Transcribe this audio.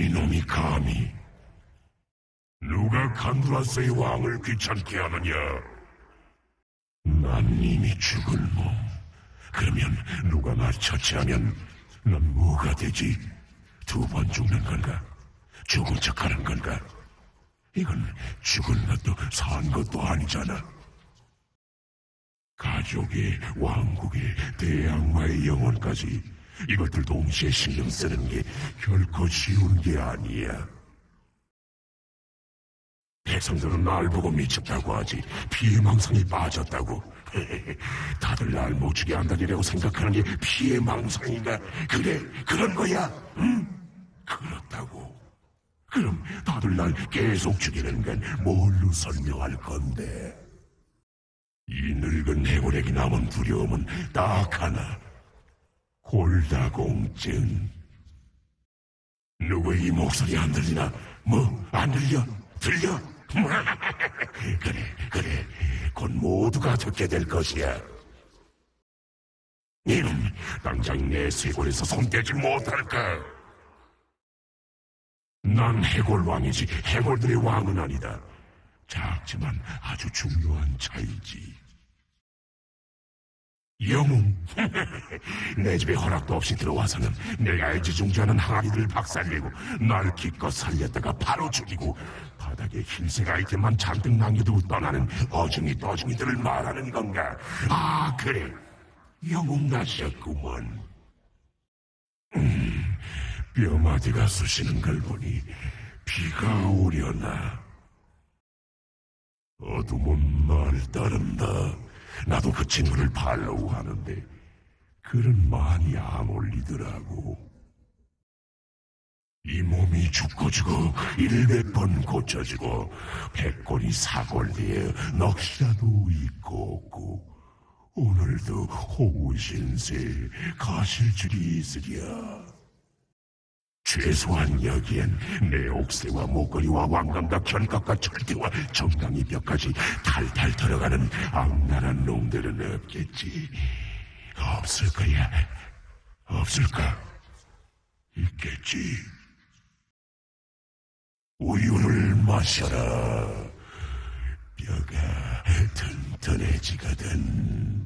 니놈이 감히 누가 간두라스의 왕을 귀찮게 하느냐? 난 이미 죽은 몸. 그러면 누가 날 처치하면 난 뭐가 되지? 두 번 죽는 건가? 죽은 척하는 건가? 이건 죽은 것도 산 것도 아니잖아. 가족의 왕국의 대양마의 영혼까지 이것들 동시에 신경 쓰는 게 결코 쉬운 게 아니야. 백성들은 날 보고 미쳤다고 하지 피해망상이 빠졌다고. 다들 날 못 죽게 한다리라고 생각하는 게 피해망상인가? 그래 그런 거야. 응? 그렇다고. 그럼 다들 날 계속 죽이는 건 뭘로 설명할 건데? 이 늙은 해골에게 남은 두려움은 딱 하나 골다공증 누구 이 목소리 안 들리나? 뭐 안 들려? 들려? 그래 그래 곧 모두가 듣게 될 것이야 이놈 당장 내 쇄골에서 손 떼지 못할까? 난 해골왕이지 해골들의 왕은 아니다 작지만 아주 중요한 차이지 영웅. 내 집에 허락도 없이 들어와서는 내가 애지중지하는 항아리를 박살내고 날 기껏 살렸다가 바로 죽이고 바닥에 흰색 아이템만 잔뜩 남겨두고 떠나는 어중이 떠중이들을 말하는 건가? 아 그래. 영웅 나셨구먼. 음, 뼈마디가 쑤시는 걸 보니 비가 오려나. 어둠은 날 따른다. 나도 그 친구를 팔로우 하는데 글은 많이 안 올리더라고. 이 몸이 죽고 죽어 일백 번 고쳐지고 백골이 사골되어 넋이라도 있고 없고 오늘도 호우신세 가실 줄이 있으랴. 최소한 여기엔 내 옥새와 목걸이와 왕관과 견갑과 철퇴와 정강이 벽까지 탈탈 들어가는 악랄한 놈들은 없겠지. 없을 거야. 없을까? 있겠지. 우유를 마셔라. 뼈가 튼튼해지거든.